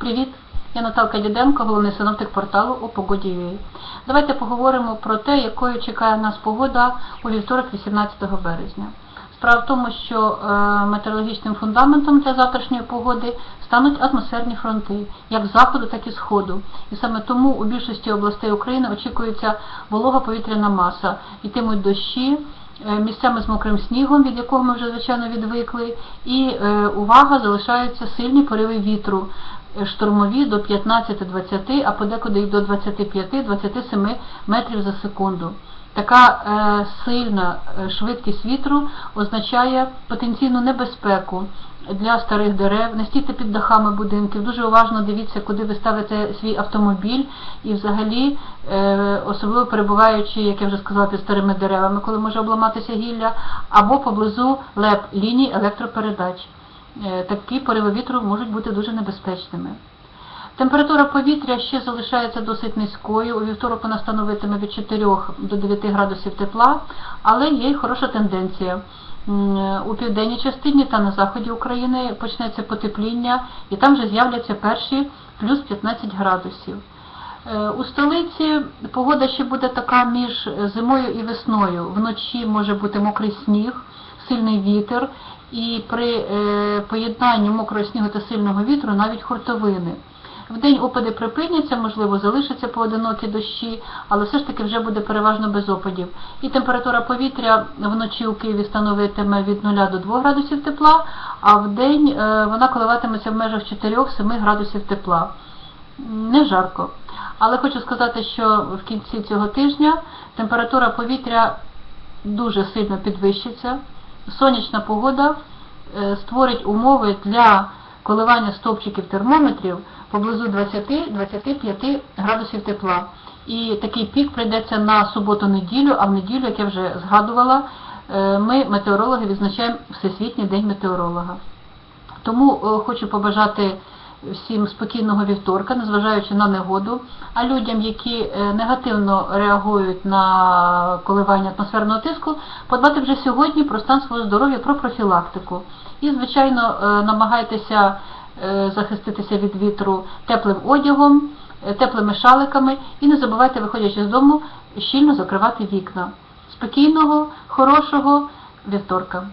Привіт! Я Наталка Діденко, головний синоптик порталу у погоді.ua. Давайте поговоримо про те, якою чекає нас погода у вівторок 18 березня. Справа в тому, що е, метеорологічним фундаментом для завтрашньої погоди стануть атмосферні фронти, як заходу, так і сходу. І саме тому у більшості областей України очікується волога повітряна маса, йтимуть дощі, е, місцями з мокрим снігом, від якого ми вже звичайно відвикли, і е, увага залишаються сильні пориви вітру. Е, Штурмові до 15-20, а подекуди й до 25-27 метрів за секунду. Така е, сильна е, швидкість вітру означає потенційну небезпеку для старих дерев. Не стійте під дахами будинків. Дуже уважно дивіться, куди ви ставите свій автомобіль, і взагалі, особливо перебуваючи, як я вже сказала, під старими деревами, коли може обламатися гілля, або поблизу леп ліній електропередач. Е, такі пориви вітру можуть бути дуже небезпечними. Температура повітря ще залишається досить низькою. У вівторок вона становитиме від 4 до 9 градусів тепла, але є й хороша тенденція. У південній частині та на заході України почнеться потепління, і там вже з'являться перші плюс 15 градусів. Е, У столиці погода ще буде така між зимою і весною. Вночі може бути мокрий сніг, сильний вітер, і при е, поєднанні мокрого снігу та сильного вітру навіть хуртовини. Вдень опади припиняться, можливо, залишаться поодинокі дощі, але все ж таки вже буде переважно без опадів. І температура повітря вночі у Києві становитиме від 0 до 2 градусів тепла, а вдень е, вона коливатиметься в межах 4-7 градусів тепла. Не жарко. Але хочу сказати, що в кінці цього тижня температура повітря дуже сильно підвищиться. Сонячна погода е, створить умови для коливання стовпчиків термометрів поблизу 20-25 градусів тепла. І такий пік прийдеться на суботу-неділю, а в неділю, як я вже згадувала, е, ми, метеорологи, відзначаємо Всесвітній день метеоролога. Тому е, хочу побажати всім спокійного вівторка, незважаючи на негоду. А людям, які е, негативно реагують на коливання атмосферного тиску, подбати вже сьогодні про стан свого здоров'я, про профілактику. І, звичайно, е, намагайтеся е, захиститися від вітру теплим одягом, теплими шаликами і не забувайте, виходячи з дому, щільно закривати вікна. Спокійного, хорошого вівторка.